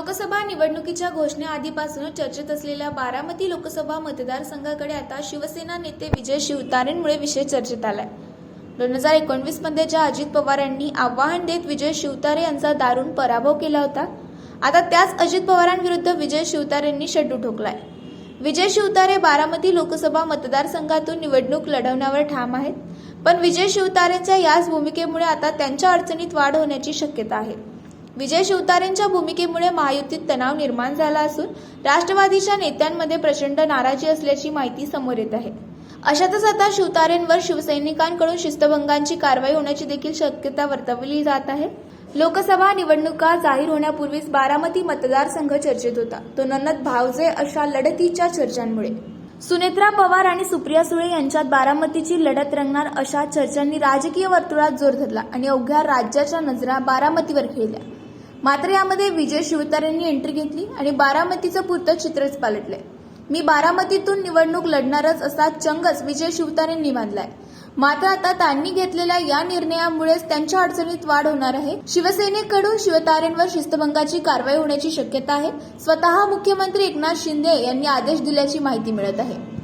लोकसभा निवडणुकीच्या घोषणेआधीपासूनच चर्चेत असलेल्या बारामती लोकसभा मतदारसंघाकडे आता शिवसेना नेते विजय शिवतारेंमुळे विषय चर्चेत आलाय. दोन हजार एकोणवीसमध्ये ज्या अजित पवार यांनी आव्हान देत विजय शिवतारे यांचा दारुण पराभव केला होता आता त्याच अजित पवारांविरुद्ध विजय शिवतारेंनी शड्डू ठोकलाय. विजय शिवतारे बारामती लोकसभा मतदारसंघातून निवडणूक लढवण्यावर ठाम आहेत पण विजय शिवतारेंच्या याच भूमिकेमुळे आता त्यांच्या अडचणीत वाढ होण्याची शक्यता आहे. विजय शिवतारेंच्या भूमिकेमुळे महायुतीत तणाव निर्माण झाला असून राष्ट्रवादीच्या नेत्यांमध्ये प्रचंड नाराजी असल्याची माहिती समोर येत आहे. अशातच आता शिवतारेंवर शिवसैनिकांकडून शिस्तभंगांची कारवाई होण्याची देखील शक्यता वर्तवली जात आहे. लोकसभा निवडणुका जाहीर होण्यापूर्वीच बारामती मतदारसंघ चर्चेत होता. तो नन्नद भावजे अशा लढतीच्या चर्चांमुळे. सुनेत्रा पवार आणि सुप्रिया सुळे यांच्यात बारामतीची लढत रंगणार अशा चर्चांनी राजकीय वर्तुळात जोर धरला आणि अवघ्या राज्याच्या नजरा बारामतीवर खेळल्या. मात्र यामध्ये विजय शिवतारेंनी एंट्री घेतली आणि बारामतीचं पुरतं चित्रच पालटले मी बारामतीतून निवडणूक लढणारच असा चंगच विजय शिवतारेंनी बांधलाय मात्र आता त्यांनी घेतलेल्या या निर्णयामुळेच त्यांच्या अडचणीत वाढ होणार आहे. शिवसेनेकडून शिवतारेंवर शिस्तभंगाची कारवाई होण्याची शक्यता आहे. स्वतः मुख्यमंत्री एकनाथ शिंदे यांनी आदेश दिल्याची माहिती मिळत आहे.